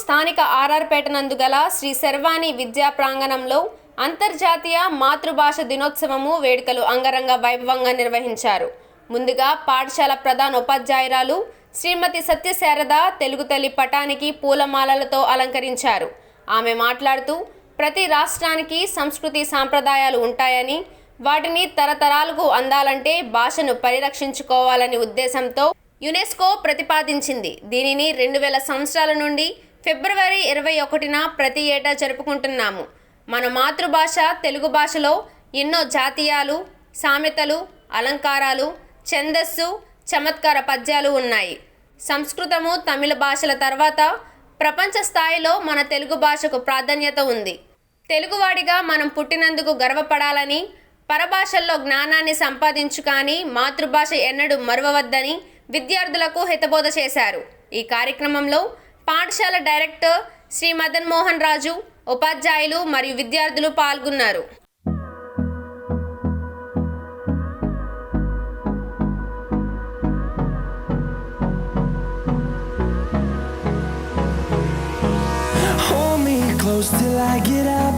స్థానిక ఆర్ఆర్పేట నందు గల శ్రీ శర్వాణి విద్యా ప్రాంగణంలో అంతర్జాతీయ మాతృభాష దినోత్సవము వేడుకలు అంగరంగ వైభవంగా నిర్వహించారు. ముందుగా పాఠశాల ప్రధాన ఉపాధ్యాయురాలు శ్రీమతి సత్యశారద తెలుగు తల్లి పటానికి పూలమాలలతో అలంకరించారు. ఆమె మాట్లాడుతూ ప్రతి రాష్ట్రానికి సంస్కృతి సాంప్రదాయాలు ఉంటాయని వాటిని తరతరాలకు అందాలంటే భాషను పరిరక్షించుకోవాలని ఉద్దేశంతో యునెస్కో ప్రతిపాదించింది. దీనిని రెండు వేల సంవత్సరాల నుండి ఫిబ్రవరి ఇరవై ఒకటిన ప్రతి ఏటా జరుపుకుంటున్నాము. మన మాతృభాష తెలుగు భాషలో ఎన్నో జాతీయాలు సామెతలు అలంకారాలు ఛందస్సు చమత్కార పద్యాలు ఉన్నాయి. సంస్కృతము తమిళ భాషల తర్వాత ప్రపంచ స్థాయిలో మన తెలుగు భాషకు ప్రాధాన్యత ఉంది. తెలుగువాడిగా మనం పుట్టినందుకు గర్వపడాలని పరభాషల్లో జ్ఞానాన్ని సంపాదించు కానీ మాతృభాష ఎన్నడూ మరువవద్దని విద్యార్థులకు హితబోధ చేశారు. ఈ కార్యక్రమంలో పాఠశాల డైరెక్టర్ శ్రీ మదన్ మోహన్ రాజు ఉపాధ్యాయులు మరియు విద్యార్థులు పాల్గొన్నారు close till I get up.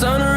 Sun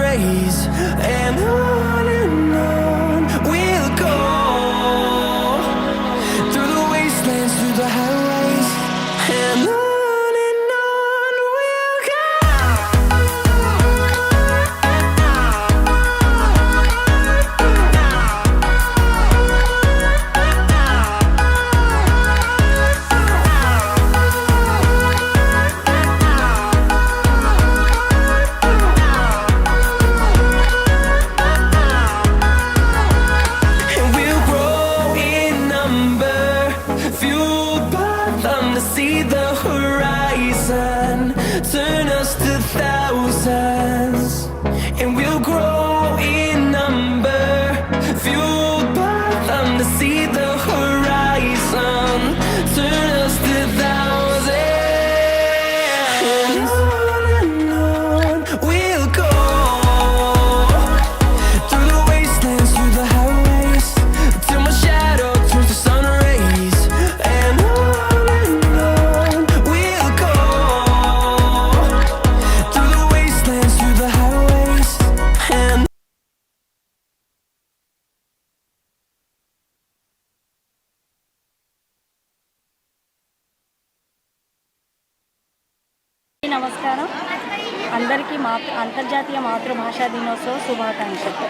మాతృ అంతర్జాతీయ మాతృభాషా దినోత్సవ శుభాకాంక్షలు.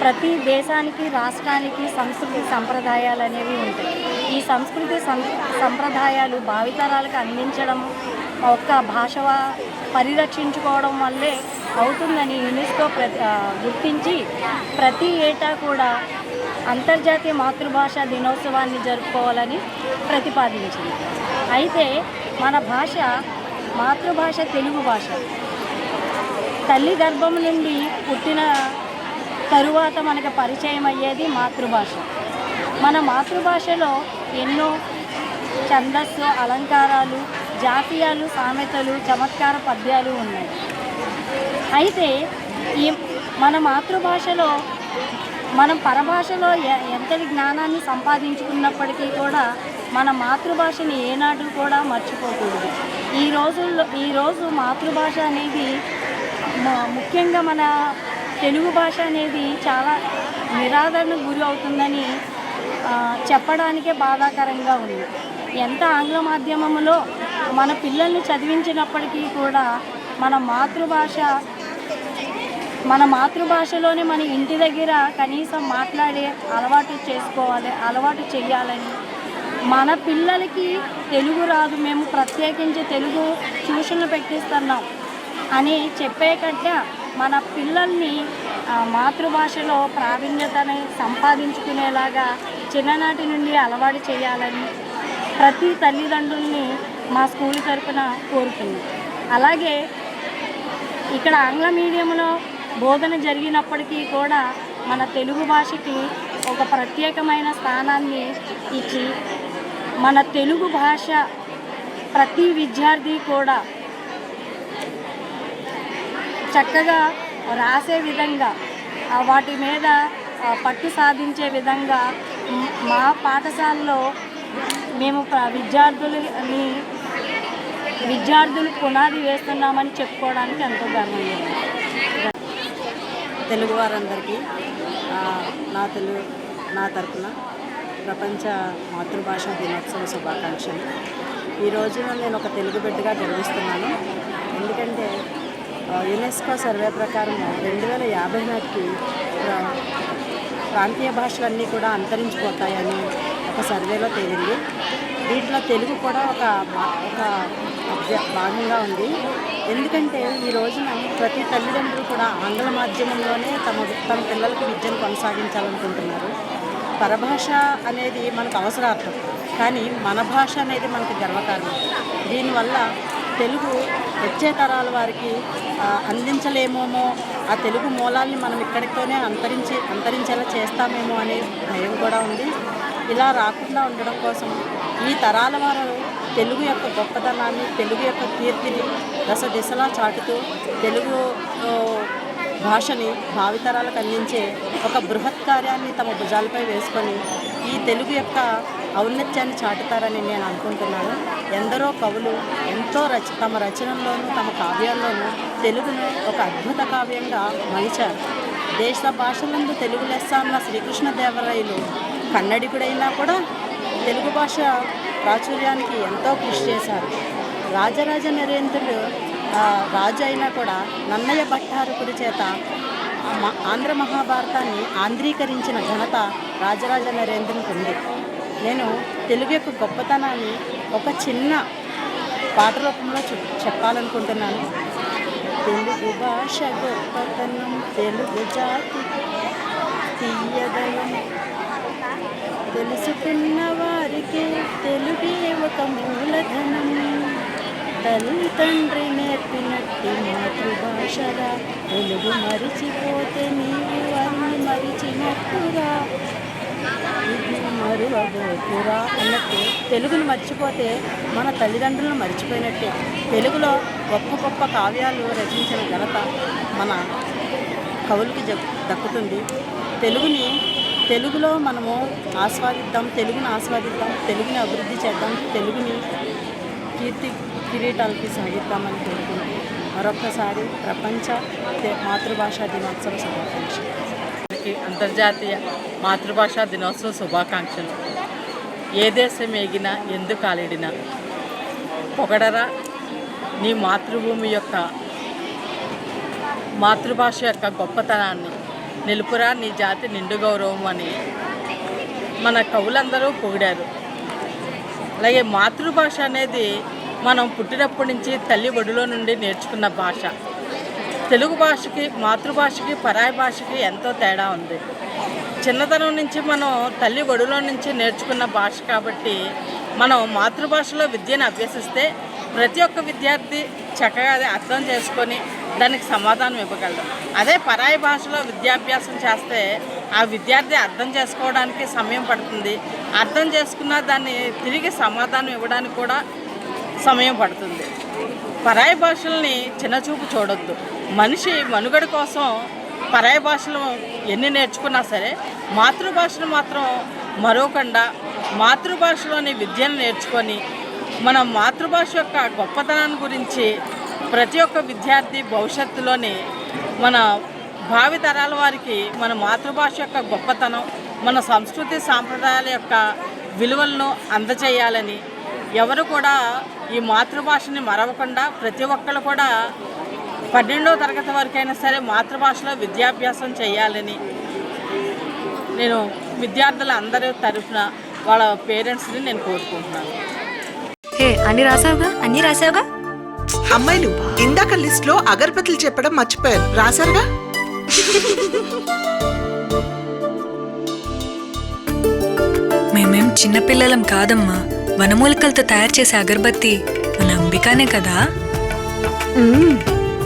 ప్రతి దేశానికి రాష్ట్రానికి సంస్కృతి సంప్రదాయాలు అనేవి ఉంటాయి. ఈ సంస్కృతి సం సంప్రదాయాలు భావితరాలకు అందించడం ఒక్క భాష పరిరక్షించుకోవడం వల్లే అవుతుందని యునెస్కో ప్రతి గుర్తించి ప్రతి ఏటా కూడా అంతర్జాతీయ మాతృభాష దినోత్సవాన్ని జరుపుకోవాలని ప్రతిపాదించింది. అయితే మన భాష మాతృభాష తెలుగు భాష. తల్లి గర్భం నుండి పుట్టిన తరువాత మనకు పరిచయం అయ్యేది మాతృభాష. మన మాతృభాషలో ఎన్నో ఛందస్సు అలంకారాలు జాతీయాలు సామెతలు చమత్కార పద్యాలు ఉన్నాయి. అయితే ఈ మన మాతృభాషలో మనం పరభాషలో ఎ- ఎంతటి జ్ఞానాన్ని సంపాదించుకున్నప్పటికీ కూడా మన మాతృభాషని ఏనాడు కూడా మర్చిపోకూడదు. ఈ రోజుల్లో ఈరోజు మాతృభాష అనేది ముఖ్యంగా మన తెలుగు భాష అనేది చాలా నిరాదరణకు గురి అవుతుందని చెప్పడానికే బాధాకరంగా ఉంది. ఎంత ఆంగ్ల మాధ్యమంలో మన పిల్లల్ని చదివించినప్పటికీ కూడా మన మాతృభాష మన మాతృభాషలోనే మన ఇంటి దగ్గర కనీసం మాట్లాడే అలవాటు చేసుకోవాలి అలవాటు చేయాలని మన పిల్లలకి తెలుగు రాదు మేము ప్రత్యేకించి తెలుగు ట్యూషన్లు పెట్టిస్తున్నాం అని చెప్పే కంటే మన పిల్లల్ని మాతృభాషలో ప్రావీణ్యతని సంపాదించుకునేలాగా చిన్ననాటి నుండి అలవాటు చేయాలని ప్రతి తల్లిదండ్రుల్ని మా స్కూల్ తరఫున కోరుతుంది అలాగే ఇక్కడ ఆంగ్ల మీడియంలో బోధన జరిగినప్పటికీ కూడా మన తెలుగు భాషకి ఒక ప్రత్యేకమైన స్థానాన్ని ఇచ్చి మన తెలుగు భాష ప్రతి విద్యార్థి కూడా చక్కగా రాసే విధంగా వాటి మీద పట్టు సాధించే విధంగా మా పాఠశాలలో మేము విద్యార్థులని విద్యార్థులు పునాది వేస్తున్నామని చెప్పుకోవడానికి ఎంతో గర్వంగా ఉంది తెలుగు వారందరికీ నా తెలుగు నా తరపున ప్రపంచ మాతృభాష దినోత్సవ శుభాకాంక్షలు. ఈ రోజున నేను ఒక తెలుగు బిడ్డగా గర్విస్తున్నాను ఎందుకంటే యునెస్కో సర్వే ప్రకారం రెండు వేల యాభై నాటికి ప్రాంతీయ భాషలన్నీ కూడా అంతరించిపోతాయని ఒక సర్వేలో తేలింది. దీంట్లో తెలుగు కూడా ఒక ఒక అభ్య- భాగంగా ఉంది. ఎందుకంటే ఈ రోజున ప్రతి తల్లిదండ్రులు కూడా ఆంగ్ల మాధ్యమంలోనే తమ తమ పిల్లలకు విద్యను కొనసాగించాలనుకుంటున్నారు. పరభాష అనేది మనకు అవసరార్థం. కానీ మన భాష అనేది మనకు గర్వకారణం. దీనివల్ల తెలుగు వచ్చే తరాల వారికి అందించలేమోమో అందించలేమేమో ఆ తెలుగు మూలాల్ని మనం ఇక్కడితోనే అంతరించి అంతరించేలా చేస్తామేమో అనే భయం కూడా ఉంది. ఇలా రాకుండా ఉండడం కోసం ఈ తరాల వారు తెలుగు యొక్క గొప్పతనాన్ని తెలుగు యొక్క కీర్తిని దశ దిశలా చాటుతూ తెలుగు భాషని భావితరాలకు అందించే ఒక బృహత్ కార్యాన్ని తమ భుజాలపై వేసుకొని ఈ తెలుగు యొక్క ఔన్నత్యాన్ని చాటుతారని నేను అనుకుంటున్నాను. ఎందరో కవులు ఎంతో రచ తమ రచనల్లోనూ తమ కావ్యాల్లోనూ తెలుగును ఒక అద్భుత కావ్యంగా మలిచారు. దేశ భాషలందు తెలుగు లెస్స అన్న శ్రీకృష్ణదేవరాయలు కన్నడికుడైనా కూడా తెలుగు భాష ప్రాచుర్యానికి ఎంతో కృషి చేశారు. రాజరాజ నరేంద్రుడు రాజు అయినా కూడా నన్నయ్య భట్టారకుడి చేత మ- ఆంధ్ర మహాభారతాన్ని ఆంధ్రీకరించిన ఘనత రాజరాజ నరేంద్రునికి ఉంది. నేను తెలుగు యొక్క గొప్పతనాన్ని ఒక చిన్న పాట రూపంలో చెప్ చెప్పాలనుకుంటున్నాను. తెలుగు భాష గొప్పతనం తెలుగు జాతి తీయదనం. తెలుసుకున్న వారికి తెలుగే ఒక మూలధనం. తల్లి తండ్రి నేర్పినట్టి మాతృభాషగా తెలుగు మరిచిపోతే నీవు అన్ని మరిచినట్టుగా. మరువబోతురా అన్నట్టు తెలుగును మర్చిపోతే మన తల్లిదండ్రులను మర్చిపోయినట్టే. తెలుగులో గొప్ప గొప్ప కావ్యాలు రచించిన ఘనత మన కవులకి దక్కుతుంది. తెలుగుని తెలుగులో మనము ఆస్వాదిద్దాం తెలుగుని ఆస్వాదిద్దాం తెలుగుని అభివృద్ధి చేద్దాం తెలుగుని కీర్తి కిరీటాలకి సాగిద్దామని కోరుకుంటూ మరొక్కసారి ప్రపంచ మాతృభాషా దినోత్సవ శుభాకాంక్షలు. అంతర్జాతీయ మాతృభాషా దినోత్సవ శుభాకాంక్షలు. ఏ దేశం ఏగినా ఎందుకు కాలిడినా పొగడరా నీ మాతృభూమి యొక్క మాతృభాష యొక్క గొప్పతనాన్ని నిలుపురా నీ జాతి నిండు గౌరవం అని మన కవులందరూ పొగిడారు. అలాగే మాతృభాష అనేది మనం పుట్టినప్పటి నుంచి తల్లి ఒడిలో నుండి నేర్చుకున్న భాష. తెలుగు భాషకి మాతృభాషకి పరాయి భాషకి ఎంతో తేడా ఉంది. చిన్నతనం నుంచి మనం తల్లి ఒడిలో నుంచి నేర్చుకున్న భాష కాబట్టి మనం మాతృభాషలో విద్యను అభ్యసిస్తే ప్రతి ఒక్క విద్యార్థి చక్కగా అది అర్థం చేసుకొని దానికి సమాధానం ఇవ్వగలడు అదే పరాయి భాషలో విద్యాభ్యాసం చేస్తే ఆ విద్యార్థి అర్థం చేసుకోవడానికి సమయం పడుతుంది. అర్థం చేసుకున్న దాన్ని తిరిగి సమాధానం ఇవ్వడానికి కూడా సమయం పడుతుంది. పరాయి భాషల్ని చిన్నచూపు చూడొద్దు. మనిషి మనుగడ కోసం పరాయి భాషలు ఎన్ని నేర్చుకున్నా సరే మాతృభాషను మాత్రం మరోకుండా మాతృభాషలోని విద్యను నేర్చుకొని మన మాతృభాష యొక్క గొప్పతనాన్ని గురించి ప్రతి ఒక్క విద్యార్థి భవిష్యత్తులోని మన భావితరాల వారికి మన మాతృభాష యొక్క గొప్పతనం మన సంస్కృతి సాంప్రదాయాల యొక్క విలువలను అందచేయాలని ఎవరు కూడా ఈ మాతృభాషని మరవకుండా ప్రతి ఒక్కరు కూడా పన్నెండవ తరగతి వరకైనా సరే మాతృభాషలో విద్యాభ్యాసం చేయాలని నేను విద్యార్థుల అందరి తరఫున వాళ్ళ పేరెంట్స్ని నేను కోరుకుంటున్నాను. హే అన్ని రాసావుగా? అన్నీ రాసావుగా? అమ్మాయిలు ఇందాక లిస్ట్లో అగరబత్తులు చెప్పడం మర్చిపోయారు. రాశారుగా మేమేం చిన్నపిల్లలం కాదమ్మా. వనమూలికలతో తయారు చేసే అగరబత్తి మన అంబికానే కదా.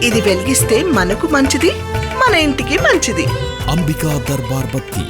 ఇది వెలిగిస్తే మనకు మంచిది మన ఇంటికి మంచిది. అంబికా దర్బార్ బత్తి.